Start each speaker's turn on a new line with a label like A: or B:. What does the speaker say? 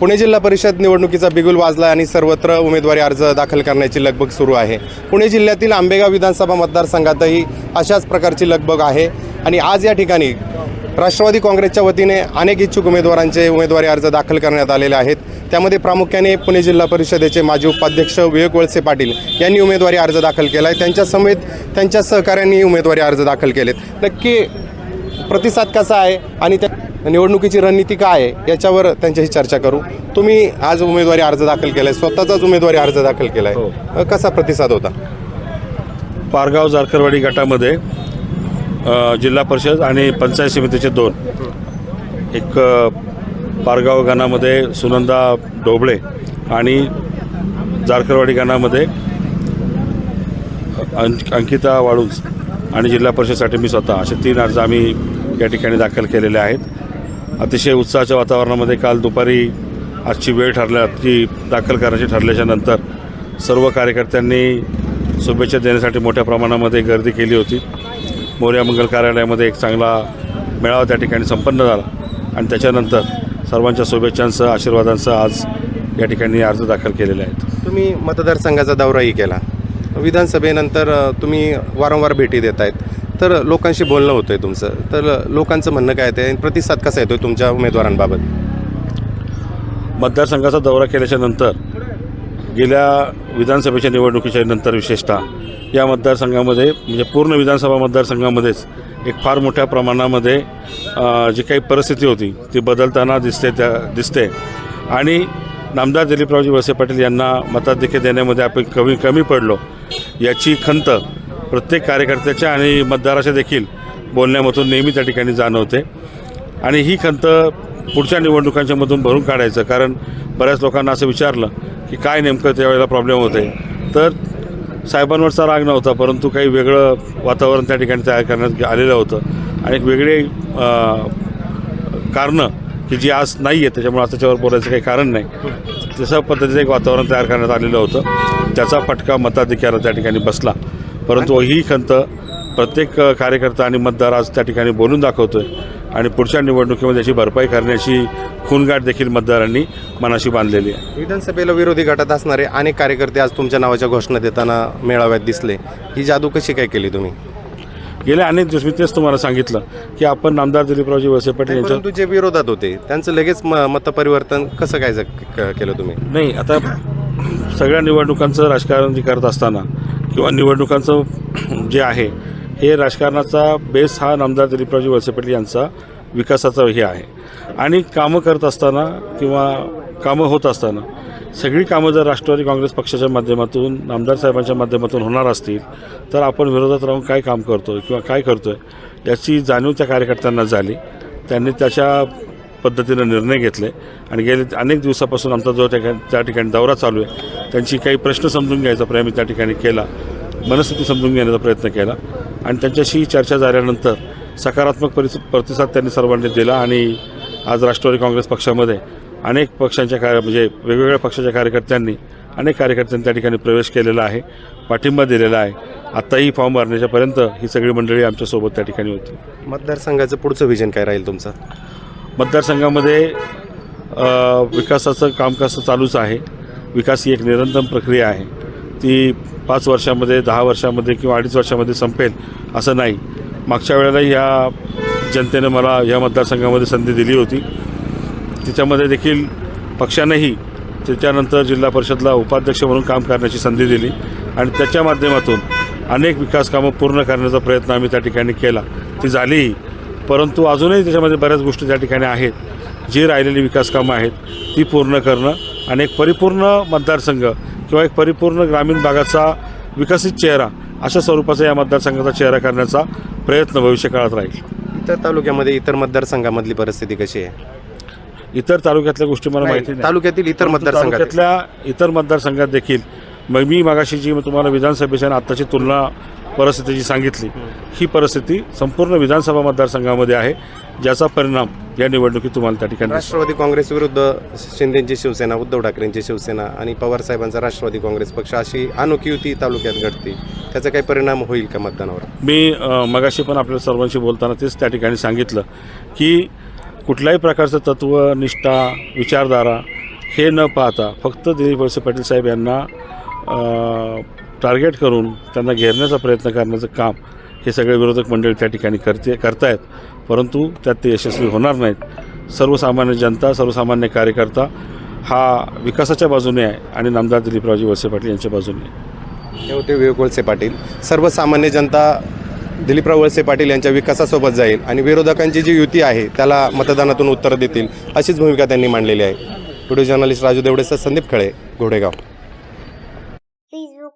A: पुणे जिल्हा परिषद निवडणुकीचा बिगुल वाजला आणि सर्वत्र उमेदवारी अर्ज दाखल करण्याची लगबग सुरू आहे. पुणे जिल्ह्यातील आंबेगाव विधानसभा मतदारसंघातही अशाच प्रकारची लगबग आहे. आणि आज या ठिकाणी राष्ट्रवादी काँग्रेसच्या वतीने अनेक इच्छुक उमेदवारांचे उमेदवारी अर्ज दाखल करण्यात आलेले आहेत. त्यामध्ये प्रामुख्याने पुणे जिल्हा परिषदेचे माजी उपाध्यक्ष विवेक वळसे पाटील यांनी उमेदवारी अर्ज दाखल केला आहे त्यांच्या समेत त्यांच्या सहकाऱ्यांनी उमेदवारी अर्ज दाखल केलेत. नक्की प्रतिसाद कसा आहे आणि त्या निवडणुकीची रणनीती काय आहे याच्यावर त्यांच्याशी चर्चा करू. तुम्ही आज उमेदवारी अर्ज दाखल केला आहे स्वतःचाच उमेदवारी अर्ज दाखल केला आहे कसा प्रतिसाद होता?
B: पारगाव जारकरवाडी गटामध्ये अ, जिल्हा परिषद आणि पंचायत समितीचे दोन. एक अ, पारगाव गणामध्ये सुनंदा डोबळे आणि जारकरवाडी गणामध्ये अंक अंकिता वाळूंज आणि जिल्हा परिषदसाठी मी स्वतः. असे तीन अर्ज आम्ही या ठिकाणी दाखल केलेले आहेत. अतिशय उत्साहाच्या वातावरणामध्ये काल दुपारी आजची वेळ ठरल्या ती दाखल करायची ठरल्याच्या नंतर सर्व कार्यकर्त्यांनी शुभेच्छा देण्यासाठी मोठ्या प्रमाणामध्ये गर्दी केली होती. मोर्या मंगल कार्यालयामध्ये एक चांगला मेळावा त्या ठिकाणी संपन्न झाला आणि त्याच्यानंतर सर्वांच्या शुभेच्छांसह आशीर्वादांसह आज या ठिकाणी अर्ज दाखल केलेले आहेत.
A: तुम्ही मतदारसंघाचा दौराही केला. विधानसभेनंतर तुम्ही वारंवार भेटी देत आहेत तर लोकांशी बोलणं होतं आहे तुमचं. तर लोकांचं म्हणणं काय ते? प्रतिसाद कसा येतो तुमच्या उमेदवारांबाबत?
B: मतदारसंघाचा दौरा केल्याच्यानंतर गेल्या विधानसभेच्या निवडणुकीच्या नंतर विशेषतः या मतदारसंघामध्ये म्हणजे पूर्ण विधानसभा मतदारसंघामध्येच एक फार मोठ्या प्रमाणामध्ये जी काही परिस्थिती होती ती बदलताना दिसते त्या दिसते. आणि नामदार दिलीपरावजी वळसे पाटील यांना मताधिक्य देण्यामध्ये आपण कमी कमी पडलो याची खंत प्रत्येक कार्यकर्त्याच्या आणि मतदाराच्या देखील बोलण्यामधून नेहमी त्या ठिकाणी जाणवते. आणि ही खंत पुढच्या निवडणुकांच्या मधून भरून काढायचं कारण बऱ्याच लोकांना असं विचारलं की काय नेमकं त्यावेळेला प्रॉब्लेम होते तर साहेबांवरचा राग नव्हता परंतु काही वेगळं वातावरण त्या ठिकाणी तयार करण्यात आलेलं होतं. आणि एक वेगळे कारणं की जी आज नाही आहे त्याच्यामुळे आज त्याच्यावर बोलायचं काही कारण नाही. तशा पद्धतीचं एक वातावरण तयार करण्यात आलेलं होतं. त्याचा फटका मताधिकारा त्या ठिकाणी बसला. परंतु ही खंत प्रत्येक कार्यकर्ता आणि मतदार आज त्या ठिकाणी बोलून दाखवतोय. आणि पुढच्या निवडणुकीमध्ये याची भरपाई करण्याची खूनगाठ देखील मतदारांनी मनाशी बांधलेली आहे.
A: विधानसभेला विरोधी गटात असणारे अनेक कार्यकर्ते आज तुमच्या नावाच्या घोषणा देताना मेळाव्यात दिसले. ही जादू कशी काय केली तुम्ही?
B: गेल्या अनेक दिवस मी तेच तुम्हाला सांगितलं की आपण नामदार दिलीपरावजी वळसे पाटील यांच्या
A: जे विरोधात होते त्यांचं लगेच मतपरिवर्तन कसं काय केलं तुम्ही?
B: नाही आता सगळ्या निवडणुकांचं राजकारण जे करत असताना किंवा निवडणुकांचं जे आहे हे राजकारणाचा बेस हा नामदार दिलीपरावजी वळसे पाटील यांचा विकासाचा हे आहे. आणि कामं करत असताना किंवा कामं होत असताना सगळी कामं जर राष्ट्रवादी काँग्रेस पक्षाच्या माध्यमातून नामदार साहेबांच्या माध्यमातून होणार असतील तर आपण विरोधात राहून काय काम करतो किंवा काय करतो आहे याची जाणीव त्या कार्यकर्त्यांना झाली. त्यांनी त्याच्या पद्धतीनं निर्णय घेतले. आणि गेले अनेक दिवसापासून आमचा जो त्या त्या ठिकाणी दौरा चालू आहे त्यांची काही प्रश्न समजून घ्यायचा प्रयत्न त्या ठिकाणी केला. मनस्थिती समजून घेण्याचा प्रयत्न केला. आणि त्यांच्याशी चर्चा झाल्यानंतर सकारात्मक परिस प्रतिसाद त्यांनी सर्वांनी दिला आणि आज राष्ट्रवादी काँग्रेस पक्षामध्ये अनेक पक्षांच्या कार्य म्हणजे वेगवेगळ्या पक्षाच्या कार्यकर्त्यांनी अनेक कार्यकर्त्यांनी त्या ठिकाणी प्रवेश केलेला आहे पाठिंबा दिलेला आहे. आत्ताही फॉर्म भरण्याच्यापर्यंत ही सगळी मंडळी आमच्यासोबत त्या ठिकाणी होती.
A: मतदारसंघाचं पुढचं विजन काय राहील तुमचं?
B: मतदारसंघामध्ये विकासाचं कामकाज चालूच आहे. विकास ही एक निरंतर प्रक्रिया आहे. ती पाच वर्षामध्ये दहा वर्षामध्ये किंवा अडीच वर्षामध्ये संपेल असं नाही. मागच्या वेळेला ह्या जनतेनं मला या मतदारसंघामध्ये संधी दिली होती. तिच्यामध्ये देखील पक्षानेही त्याच्यानंतर जिल्हा परिषदला उपाध्यक्ष म्हणून काम करण्याची संधी दिली आणि त्याच्या माध्यमातून अनेक विकास कामं पूर्ण करण्याचा प्रयत्न आम्ही त्या ठिकाणी केला. ती झालीही. परंतु अजूनही त्याच्यामध्ये बऱ्याच गोष्टी त्या ठिकाणी आहेत. जी राहिलेली विकास कामं आहेत ती पूर्ण करणं आणि एक परिपूर्ण मतदारसंघ किंवा एक परिपूर्ण ग्रामीण भागाचा विकसित चेहरा अशा स्वरूपाचा या मतदारसंघाचा चेहरा करण्याचा प्रयत्न भविष्यकाळात राहील.
A: इतर तालुक्यामध्ये इतर मतदारसंघामधली परिस्थिती कशी आहे?
B: इतर तालुक्यातल्या गोष्टी मला माहिती नाही.
A: तालुक्यातील इतर
B: परंतु
A: मतदारसंघात
B: तालुक्यातल्या इतर मतदारसंघात देखील मग मी मागाशी जी तुम्हाला विधानसभेच्या आणि आत्ताची तुलना परिस्थितीची सांगितली. ही परिस्थिती संपूर्ण विधानसभा मतदारसंघामध्ये आहे. ज्याचा परिणाम या निवडणुकीत तुम्हाला त्या ठिकाणी.
A: राष्ट्रवादी काँग्रेस विरुद्ध शिंदेची शिवसेना उद्धव ठाकरेंची शिवसेना आणि पवार साहेबांचा राष्ट्रवादी काँग्रेस पक्ष अशी अनोखी युती तालुक्यात घडते. त्याचा काही परिणाम होईल का मतदानावर?
B: मी अ, मगाशी पण आपल्या सर्वांशी बोलताना तेच त्या ठिकाणी सांगितलं की कुठल्याही प्रकारचं तत्व निष्ठा विचारधारा हे न पाहता फक्त दिलीप वळसे पाटील साहेब यांना टार्गेट करून त्यांना घेरण्याचा प्रयत्न करण्याचं काम हे सगळे विरोधक मंडळी त्या ठिकाणी करते करतायत. परंतु त्यात ते यशस्वी होणार नाहीत. सर्वसामान्य जनता सर्वसामान्य कार्यकर्ता हा विकासाच्या बाजूने आहे आणि नामदार दिलीपरावजी वळसे पाटील यांच्या बाजूने
A: हे होते विवेक वळसे पाटील. सर्वसामान्य जनता दिलीपराव वळसे पाटील यांच्या विकासासोबत जाईल आणि विरोधकांची जी युती आहे त्याला मतदानातून उत्तर देतील अशीच भूमिका त्यांनी मांडलेली आहे. व्हिडिओ जर्नलिस्ट राजू देवडेसह संदीप खळे घोडेगाव.